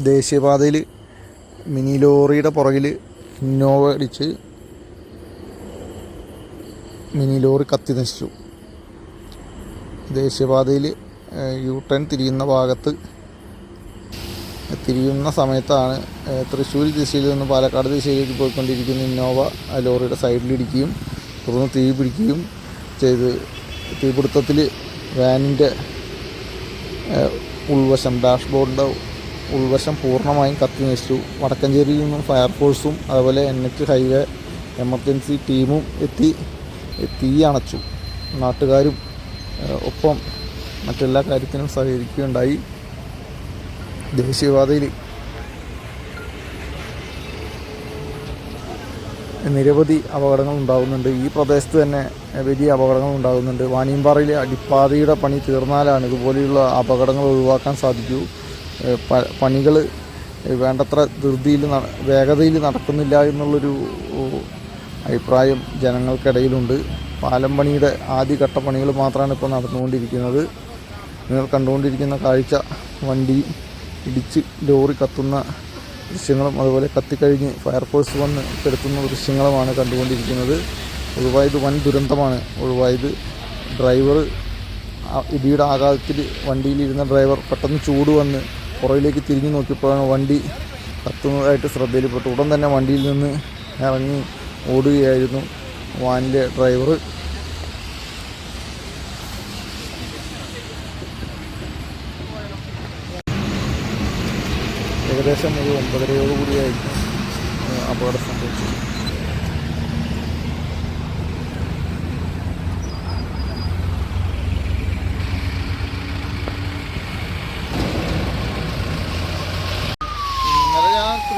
ദേശീയപാതയിൽ മിനി ലോറിയുടെ പുറകിൽ ഇന്നോവ അടിച്ച് മിനി ലോറി കത്തി നശിച്ചു. ദേശീയപാതയിൽ യു ടേൺ തിരിയുന്ന ഭാഗത്ത് തിരിയുന്ന സമയത്താണ് തൃശ്ശൂർ ദിശയിൽ നിന്ന് പാലക്കാട് ദിശയിലേക്ക് പോയിക്കൊണ്ടിരിക്കുന്ന ഇന്നോവ ലോറിയുടെ സൈഡിലിടിക്കുകയും തുടർന്ന് തീ പിടിക്കുകയും ചെയ്ത് തീപിടുത്തത്തിൽ വാനിന്റെ ഉൾവശം ഡാഷ്ബോർഡിന്റെ ഉൾവശം പൂർണമായും കത്തി നശിച്ചു. വടക്കഞ്ചേരിയിൽ നിന്നും ഫയർഫോഴ്സും അതുപോലെ എൻ എച്ച് ഹൈവേ എമർജൻസി ടീമും എത്തി തീ അണച്ചു. നാട്ടുകാരും ഒപ്പം മറ്റെല്ലാ കാര്യത്തിനും സഹകരിക്കുകയുണ്ടായി. ദേശീയപാതയിൽ നിരവധി അപകടങ്ങൾ ഉണ്ടാകുന്നുണ്ട്. ഈ പ്രദേശത്ത് തന്നെ വലിയ അപകടങ്ങൾ ഉണ്ടാകുന്നുണ്ട്. വാണിയമ്പാറയിലെ അടിപ്പാതയുടെ പണി തീർന്നാലാണ് ഇതുപോലെയുള്ള അപകടങ്ങൾ ഒഴിവാക്കാൻ സാധിക്കൂ. പണികൾ വേണ്ടത്ര ധൃതിയിൽ വേഗതയിൽ നടക്കുന്നില്ല എന്നുള്ളൊരു അഭിപ്രായം ജനങ്ങൾക്കിടയിലുണ്ട്. പാലം പണിയുടെ ആദ്യഘട്ട പണികൾ മാത്രമാണ് ഇപ്പോൾ നടന്നുകൊണ്ടിരിക്കുന്നത്. നിങ്ങൾ കണ്ടുകൊണ്ടിരിക്കുന്ന കാഴ്ച വണ്ടി ഇടിച്ച് ലോറി കത്തുന്ന ദൃശ്യങ്ങളും അതുപോലെ കത്തിക്കഴിഞ്ഞ് ഫയർഫോഴ്സ് വന്ന് കെടുത്തുന്ന ദൃശ്യങ്ങളുമാണ് കണ്ടുകൊണ്ടിരിക്കുന്നത്. ഒഴിവായത് വൻ ദുരന്തമാണ്. ഒഴിവായത് ഡ്രൈവർ ഇടിയുടെ ആഘാതത്തിൽ വണ്ടിയിലിരുന്ന ഡ്രൈവർ പെട്ടെന്ന് ചൂട് വന്ന് പുറകിലേക്ക് തിരിഞ്ഞു നോക്കിയപ്പോഴാണ് വണ്ടി കത്തുന്നതായിട്ട് ശ്രദ്ധയിൽപ്പെട്ടു. ഉടൻ തന്നെ വണ്ടിയിൽ നിന്ന് ഇറങ്ങി ഓടുകയായിരുന്നു വാനിലെ ഡ്രൈവർ. ഏകദേശം ഒരു ഒമ്പതരയോടുകൂടിയായിരുന്നു അപകടം സംഭവിച്ചത്